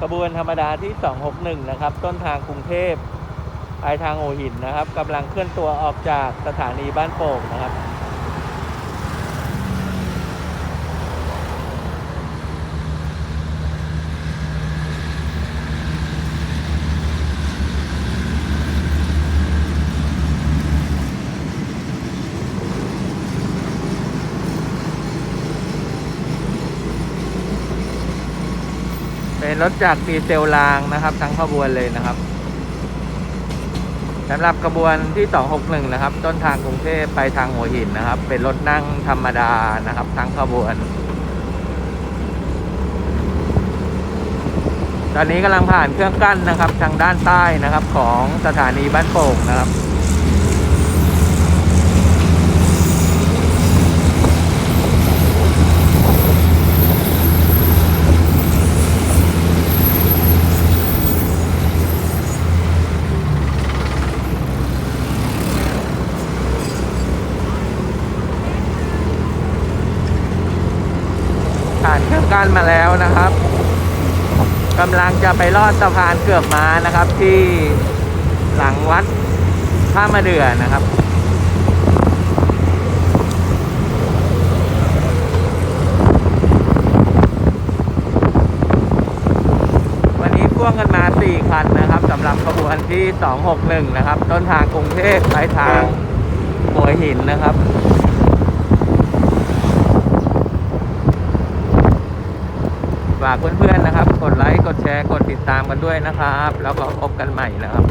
ขบวนธรรมดาที่ 261 นะครับ ต้นทางกรุงเทพปลายทางโอหินนะครับกำลังเคลื่อนตัวออกจากสถานีบ้านโป่งนะครับ เป็นรถจากดีเซลรางนะครับ ทั้งขบวนเลยนะครับสำหรับขบวนที่ 261 นะครับ ต้นทางกรุงเทพไปทางหัวหินนะครับ เป็นรถนั่งธรรมดานะครับ ทั้งขบวน ตอนนี้กำลังผ่านเครื่องกั้นนะครับ ทางด้านใต้นะครับ ของสถานีบ้านโป่งนะครับ ผ่านเครื่องกั้นมาแล้วนะครับกำลังจะไปลอดสะพานเกือบม้านะครับ ที่หลังวัดท่ามะเดือนะครับวันนี้พ่วงกันมา 4 คันนะครับสำหรับขบวนที่ 261 นะครับ ต้นทางกรุงเทพปลายทางหัวหินนะครับ ฝากเพื่อนๆนะครับ กดไลค์ กดแชร์ กดติดตามกันด้วยนะครับ แล้วก็พบกันใหม่นะครับ